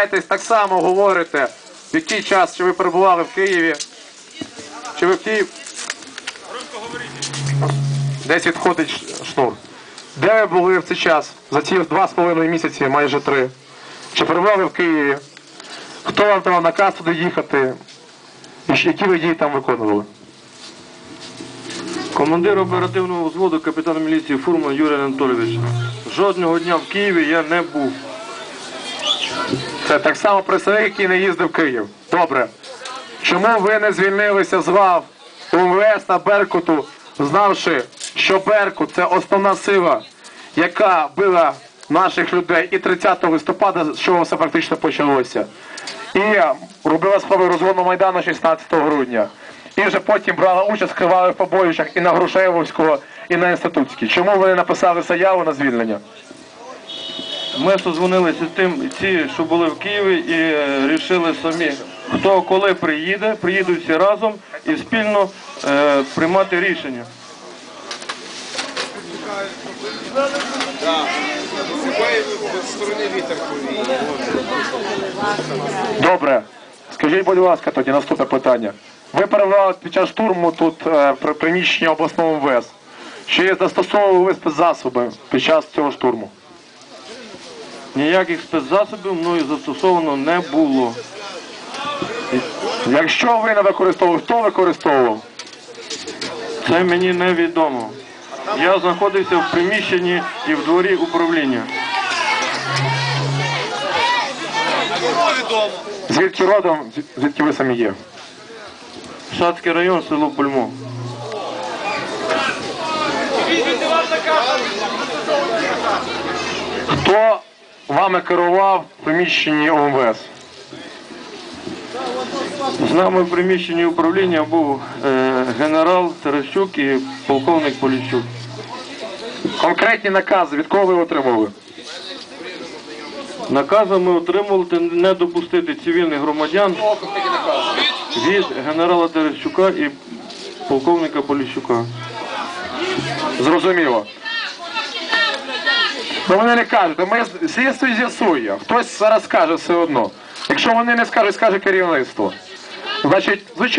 представляєтесь, так само говорите, в який час, чи ви перебували в Києві, чи ви в Києві. Десь відходить шнур. Де ви були в цей час? За ці два з половиною місяці, майже три. Чи перебували в Києві? Хто вам давав наказ туди їхати? І які ви дії там виконували? Командир оперативного взводу капітан міліції Фурман Юрій Анатолійович. Жодного дня в Києві я не був. Це так само представник, який не їздив в Київ. Добре. Чому ви не звільнилися з ВАВ УМВС на Беркуту, знавши, що Беркут це основна сила, яка била наших людей і 30 листопада, з чого все практично почалося. І робила спроби розгону Майдану 16 грудня. І вже потім брала участь в кривавих побоїщах і на Грушевського, і на Інститутській. Чому ви не написали заяву на звільнення? Ми созвонилися з тим, ці, що були в Києві, і е, рішили самі, хто коли приїде, приїдуть всі разом і спільно е, приймати рішення. Добре. Скажіть, будь ласка, тоді наступне питання. Ви перебували під час штурму тут е, при приміщенні обласного МВС. Чи застосовували ви спецзасоби під час цього штурму? Ніяких спецзасобів мною застосовано не було. Якщо ви не використовували, хто використовував? Це мені невідомо. Я знаходився в приміщенні і в дворі управління. Звідки родом, звідки ви самі є? Шацький район, село Пульмо. Хто вами керував в приміщенні ОМВС? З нами в приміщенні управління був е, генерал Терещук і полковник Поліщук. Конкретні накази, від кого ви отримували? Накази ми отримували не допустити цивільних громадян від генерала Терещука і полковника Поліщука. Зрозуміло. Ну вони не кажуть, ми з- слідство з'ясує. Хтось зараз скаже все одно. Якщо вони не скажуть, скаже керівництво. Значить, звичайно.